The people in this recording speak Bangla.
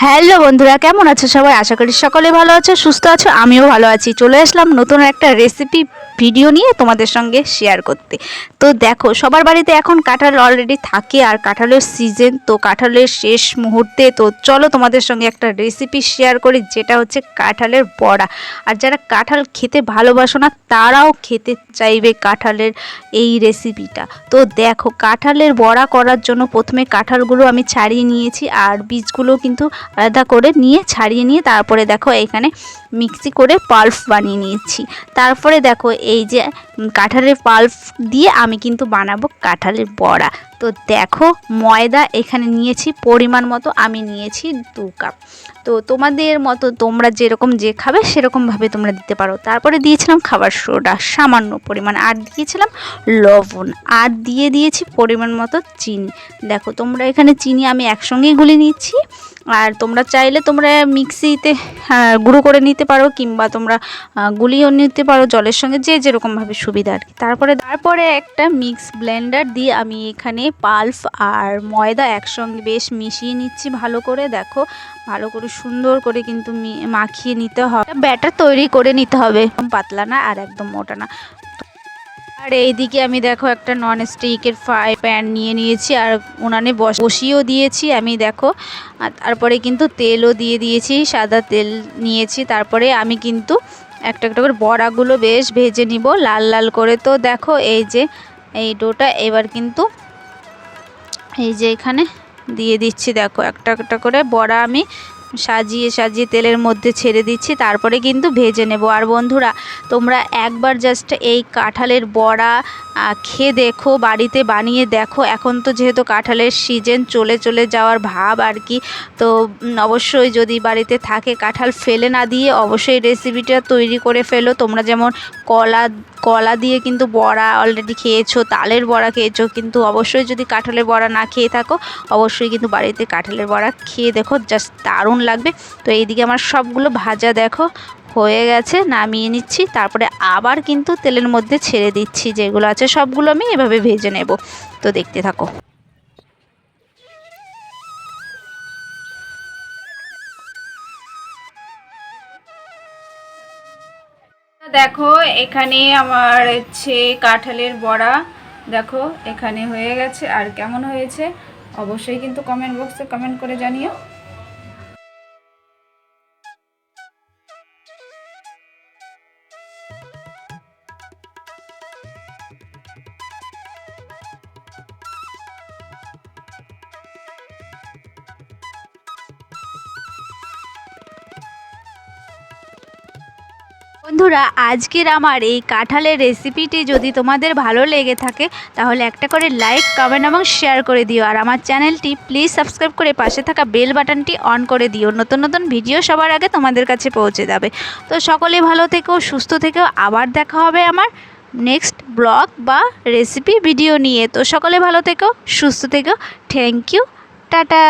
হ্যালো বন্ধুরা, কেমন আছো সবাই? আশা করি সকলে ভালো আছো, সুস্থ আছো, আমিও ভালো আছি। চলে আসলাম নতুন একটা রেসিপি ভিডিও নিয়ে তোমাদের সঙ্গে শেয়ার করতে। তো দেখো, সবার বাড়িতে এখন কাঁঠাল অলরেডি থাকে আর কাঁঠালের সিজন তো কাঁঠালের শেষ মুহূর্তে, তো চলো তোমাদের সঙ্গে একটা রেসিপি শেয়ার করি, যেটা হচ্ছে কাঁঠালের বড়া। আর যারা কাঁঠাল খেতে ভালোবাসো না, তারাও খেতে চাইবে কাঁঠালের এই রেসিপিটা তো দেখো, কাঁঠালের বড়া করার জন্য প্রথমে কাঁঠালগুলো আমি ছাড়িয়ে নিয়েছি, আর বীজগুলো কিন্তু আলাদা করে নিয়ে ছাড়িয়ে নিয়ে তারপরে দেখো এখানে মিক্সি করে পাল্প বানিয়ে নিয়েছি। তারপরে দেখো এই যে কাঁঠালের পাল্প দিয়ে আমি কিন্তু বানাবো কাঁঠালের বড়া। তো দেখো, ময়দা এখানে নিয়েছি, পরিমাণ মতো আমি নিয়েছি দু কাপ। তো তোমাদের মতো তোমরা যেরকম যে খাবে সেরকমভাবে তোমরা দিতে পারো। তারপরে দিয়েছিলাম খাবার সোডা, সামান্য পরিমাণ। আর দিয়েছিলাম লবণ। আর দিয়ে দিয়েছি পরিমাণ মতো চিনি। দেখো, তোমরা এখানে চিনি আমি একসঙ্গেই গুলি নিচ্ছি। আর তোমরা চাইলে তোমরা মিক্সিতে গুঁড়ো করে নিতে পারো কিংবা তোমরা গুলিও নিতে পারো জলের সঙ্গে যে যেরকমভাবে সুবিধা আর কি। তারপরে তারপরে একটা মিক্স ব্লেন্ডার দিয়ে আমি এখানে পাল্প আর ময়দা একসঙ্গে বেশ মিশিয়ে নিচ্ছি ভালো করে। দেখো, ভালো করে সুন্দর করে কিন্তু মাখিয়ে নিতে হবে। ব্যাটার তৈরি করে নিতে হবে। পাতলা না আর একদম মোটা না। আর এইদিকে আমি দেখো একটা নন স্টিকের ফ্রাই প্যান নিয়ে নিয়েছি আর উনানে বস- বসিয়েও দিয়েছি। আমি দেখো তারপরে কিন্তু তেলও দিয়ে দিয়েছি, সাদা তেল নিয়েছি। তারপরে আমি কিন্তু একটা একটা করে বড়াগুলো বেশ ভেজে নিব, লাল লাল করে। তো দেখো, এই যে, এই ডোটা এবার কিন্তু এই যে এখানে দিয়ে দিচ্ছি। দেখো, একটা একটা করে বড়া আমি সাজিয়ে সাজিয়ে তেলের মধ্যে ছেড়ে দিচ্ছি। তারপরে কিন্তু ভেজে নেব। আর বন্ধুরা তোমরা একবার জাস্ট এই কাঁঠালের বড়া খেয়ে দেখো, বাড়িতে বানিয়ে দেখো। এখন তো যেহেতু কাঁঠালের সিজন চলে চলে যাওয়ার ভাব আর কি, তো অবশ্যই যদি বাড়িতে থাকে কাঁঠাল, ফেলে না দিয়ে অবশ্যই রেসিপিটা তৈরি করে ফেলো। তোমরা যেমন কলা কলা দিয়ে কিন্তু বড়া অলরেডি খেয়েছো, তালের বড়া খেয়েছো, কিন্তু অবশ্যই যদি কাঁঠালের বড়া না খেয়ে থাকো, অবশ্যই কিন্তু বাড়িতে কাঁঠালের বড়া খেয়ে দেখো জাস্ট দারুণ লাগবে। তো এইদিকে আমার সবগুলো ভাজা দেখো হয়ে গেছে, নামিয়ে নিচ্ছি। তারপরে আবার কিন্তু তেলের মধ্যে ছেড়ে দিচ্ছি যেগুলো আছে, সবগুলো আমি এভাবে ভেজে নেব। তো দেখতে থাকো। দেখো, এখানে আমার হচ্ছে কাঁঠালের বড়া। দেখো, এখানে হয়ে গেছে। আর কেমন হয়েছে? অবশ্যই কিন্তু কমেন্ট বক্সে কমেন্ট করে জানিও। বন্ধুরা, আজকের আমার এই কাঁঠালের রেসিপিটি যদি তোমাদের ভালো লেগে থাকে, তাহলে একটা করে লাইক কমেন্ট এবং শেয়ার করে দিও। আর আমার চ্যানেলটি প্লিজ সাবস্ক্রাইব করে পাশে থাকা বেল বাটনটি অন করে দিও। নতুন নতুন ভিডিও সবার আগে তোমাদের কাছে পৌঁছে যাবে। তো সকলে ভালো থেকো, সুস্থ থেকেও আবার দেখা হবে আমার নেক্সট ব্লগ বা রেসিপি ভিডিও নিয়ে। তো সকলে ভালো থেকো, সুস্থ থেকো। Thank you tata